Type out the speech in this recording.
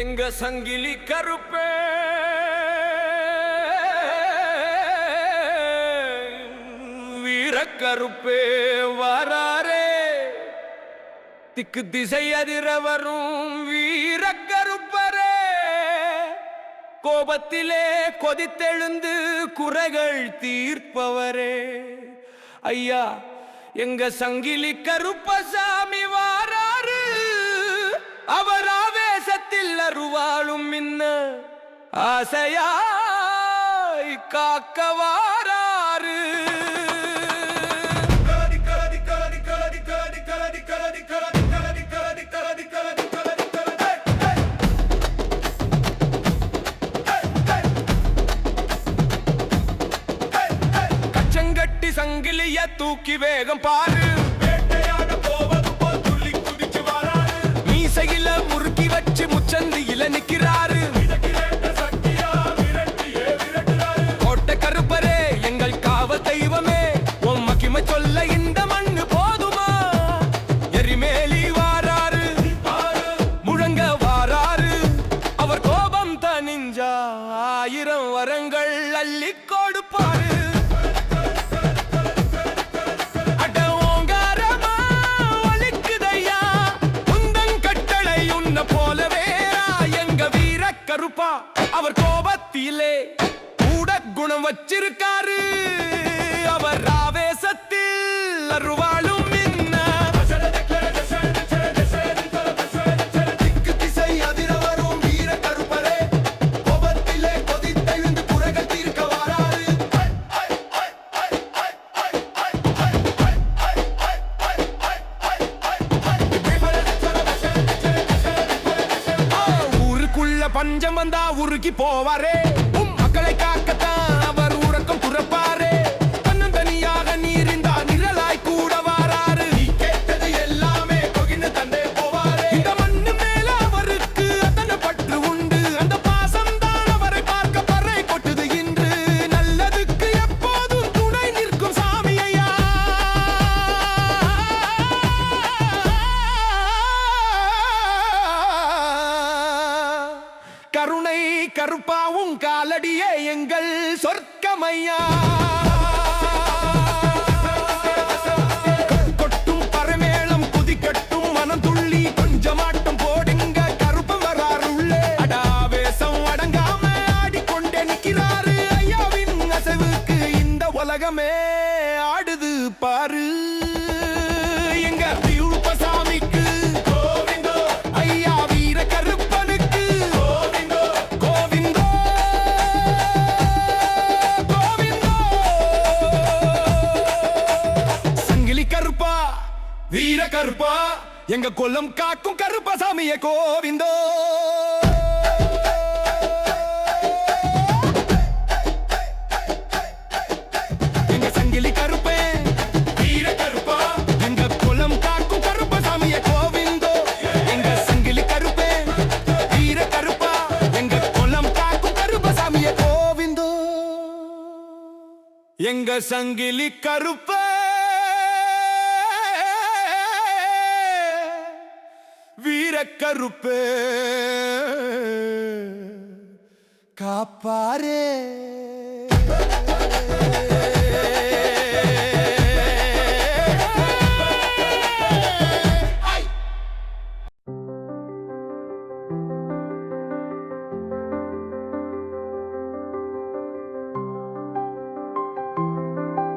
எங்க சங்கிலி கருப்பே? வீரக்கருப்பே வாராரே. திக்கு திசை அதிர வரும் வீரக்கருப்பரே கோபத்திலே கொதித்தெழுந்து குறைகள் தீர்ப்பவரே. ஐயா எங்க சங்கிலி கருப்பசாமி வாராரு அருவாளும் மின்ன ஆசையாய் காக்கவாராரு சங்கிலிய தூக்கி வேகம் பாரு. இருப்பா. அவர் கோபத்திலே கூட குணம் வச்சிருக்காரு. பஞ்சம் வந்தா உருகி போவாரே. உம் மக்களை காக்கத்தான் அவர் உறக்கம் துறப்பாரே. கருப்பாவும் ஐயாவின் எங்கள் இந்த உலகமே ஆடுது பாரு. கருப்பா எங்க கொல்லம் காக்கும் கருப்பசாமிய கோவிந்தோ. எங்க சங்கிலி கருப்பே வீர கருப்பா எங்க குலம் காக்கும் கருப்பசாமிய கோவிந்தோ. எங்க சங்கிலி கருப்பே வீர கருப்பா எங்க குலம் காக்கும் கோவிந்தோ. எங்க சங்கிலி கருப்பே. காப்பாரே